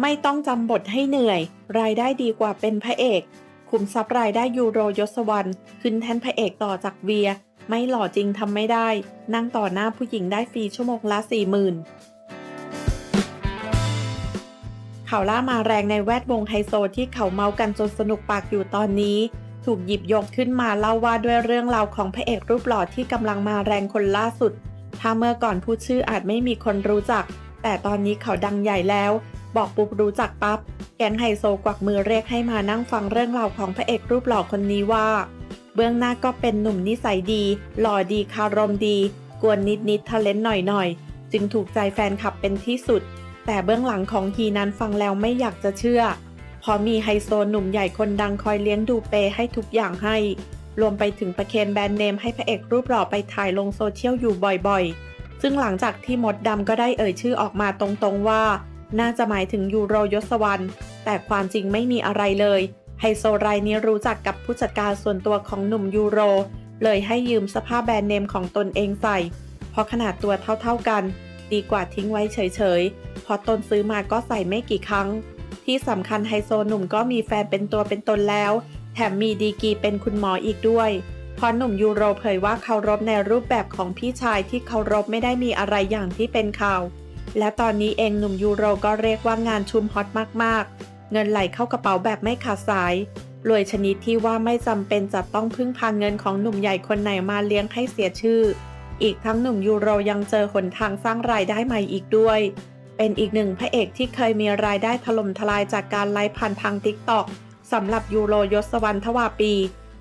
ไม่ต้องจำบทให้เหนื่อย รายได้ดีกว่าเป็นพระเอก คุมทรัพย์รายได้ยูโรยศวรรณขึ้นแทนพระเอกต่อจากเวีย ไม่หล่อจริงทำไม่ได้ นั่งต่อหน้าผู้หญิงได้ฟรีชั่วโมงละสี่หมื่นข่าวล่ามาแรงในแวดวงไฮโซที่เขาเมากันจนสนุกปากอยู่ตอนนี้ ถูกหยิบยกขึ้นมาเล่าว่าด้วยเรื่องราวของพระเอกรูปหล่อที่กำลังมาแรงคนล่าสุด ถ้าเมื่อก่อนพูดชื่ออาจไม่มีคนรู้จัก แต่ตอนนี้เขาดังใหญ่แล้ว บอกปุ๊บรู้จักปับ๊บ แก๊งไฮโซกวักมือเรียกให้มานั่งฟังเรื่องราวของพระเอกรูปหล่อคนนี้ว่า เบื้องหน้าก็เป็นหนุ่มนิสัยดี หล่อดีคารมดี กวนนิดนิดทะเลนหน่อยหน่อยๆจึงถูกใจแฟนคลับเป็นที่สุด แต่เบื้องหลังของฮีนั้นฟังแล้วไม่อยากจะเชื่อเพอมีไฮโซหนุ่มใหญ่คนดังคอยเลี้ยงดูเปย์ให้ทุกอย่างให้ รวมไปถึงประเคนแบรนด์เนมให้พระเอกรูปหล่อไปถ่ายลงโซเชียลอยู่บ่อยๆ ซึ่งหลังจากที่มดดำก็ได้เอ่ยชื่อออกมาตรงๆว่า น่าจะหมายถึงยูโรยศวรรณแต่ความจริงไม่มีอะไรเลยไฮโซรายนี้รู้จักกับผู้จัดการส่วนตัวของหนุ่มยูโร เลยให้ยืมสภาพแบรนด์เนมของตนเองใส่ เพราะขนาดตัวเท่าๆกัน ดีกว่าทิ้งไว้เฉยๆ พอตนซื้อมาก็ใส่ไม่กี่ครั้ง ที่สำคัญไฮโซหนุ่มก็มีแฟนเป็นตัวเป็นตนแล้ว ถมมีดีกีเป็นคุณหมออีกด้วยเพราะหนุ่มยูโรเผยว่าเคารพในรูปแบบของพี่ชายที่เคารพไม่ได้มีอะไรอย่างที่เป็นข่าว และตอนนี้เองหนุ่มยูโรก็เรียกว่างานชุมฮอตมากๆ เงินไหลเข้ากระเป๋าแบบไม่ขาดสาย รวยชนิดที่ว่าไม่จำเป็นจะต้องพึ่งพางเงินของหนุ่มใหญ่คนไหนมาเลี้ยงให้เสียชื่อ อีกทั้งหนุ่มยูโรยังเจอหนทางสร้างรายได้ใหม่อีกด้วย เป็นอีกหนึ่งพระเอกที่เคยมีรายได้ถล่มทลายจากการไลฟ์ผ่านทางทิกตอก สำหรับยูโรยศวรรณทวาปี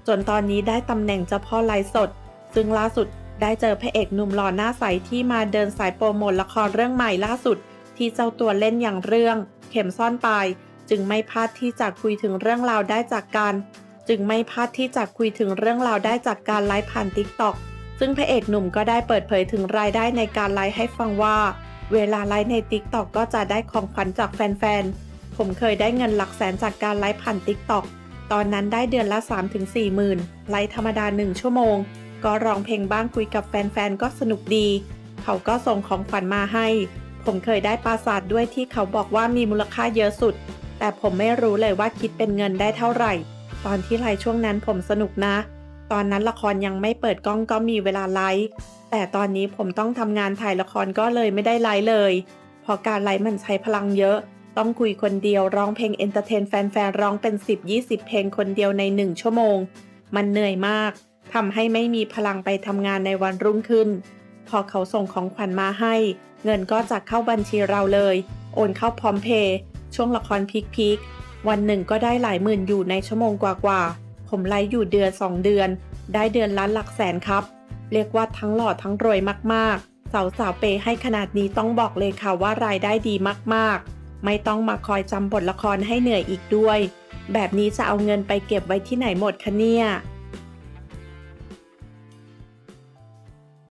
จนตอนนี้ได้ตำแหน่งเจ้าพ่อไลฟ์สด ซึ่งล่าสุดได้เจอพระเอกหนุ่มหล่อหน้าใสที่มาเดินสายโปรโมทละครเรื่องใหม่ล่าสุด ที่เจ้าตัวเล่นอย่างเรื่อง เข็มซ่อนปลายจึงไม่พลาดที่จะคุยถึงเรื่องราวได้จากการ จึงไม่พลาดที่จะคุยถึงเรื่องราวได้จากการไลฟ์ผ่านทิกตอกซึ่งพระเอกหนุ่มก็ได้เปิดเผยถึงรายได้ในการไลฟ์ให้ฟังว่า เวลาไลฟ์ใน t ิ k t o k ก็จะได้ของขวัญจากแฟนๆ ผมเคยได้เงินหลักแสนจากการไลฟ์ผ่าน t ิ k t o k ตอนนั้นได้เดือนละ 3-4หมื่นไลฟ์ธรรมดา 1 ชั่วโมง ก็ร้องเพลงบ้างคุยกับแฟนๆ ก็สนุกดี เขาก็ส่งของขวัญมาให้ ผมเคยได้ปราสาทด้วยที่เขาบอกว่ามีมูลค่าเยอะสุด แต่ผมไม่รู้เลยว่าคิดเป็นเงินได้เท่าไหร่ ตอนที่ไลฟ์ช่วงนั้นผมสนุกนะ ตอนนั้นละครยังไม่เปิดกล้องก็มีเวลาไลฟ์แต่ตอนนี้ผมต้องทำงานถ่ายละครก็เลยไม่ได้ไลฟ์เลยเพราะการไลฟ์มันใช้พลังเยอะ ต้องคุยคนเดียวร้องเพลงเอนเตอร์เทนแฟนๆร้องเป็น 10-20 เพลงคนเดียวใน 1 ชั่วโมง มันเหนื่อยมากทำให้ไม่มีพลังไปทำงานในวันรุ่งขึ้น พอเขาส่งของขวัญมาให้ เงินก็จะเข้าบัญชีเราเลย โอนเข้าพร้อมเพย์ช่วงละครพีคๆวันหนึ่งก็ได้หลายหมื่นอยู่ในชั่วโมงกว่าๆผมไลฟ์อยู่เดือน 2 เดือน ได้เดือนล้านหลักแสนครับ เรียกว่าทั้งหล่อทั้งรวยมากๆ สาวสาวๆเปย์ให้ขนาดนี้ต้องบอกเลยค่ะว่ารายได้ดีมากๆ ไม่ต้องมาคอยจำบทละครให้เหนื่อยอีกด้วย แบบนี้จะเอาเงินไปเก็บไว้ที่ไหนหมดคะเนี่ย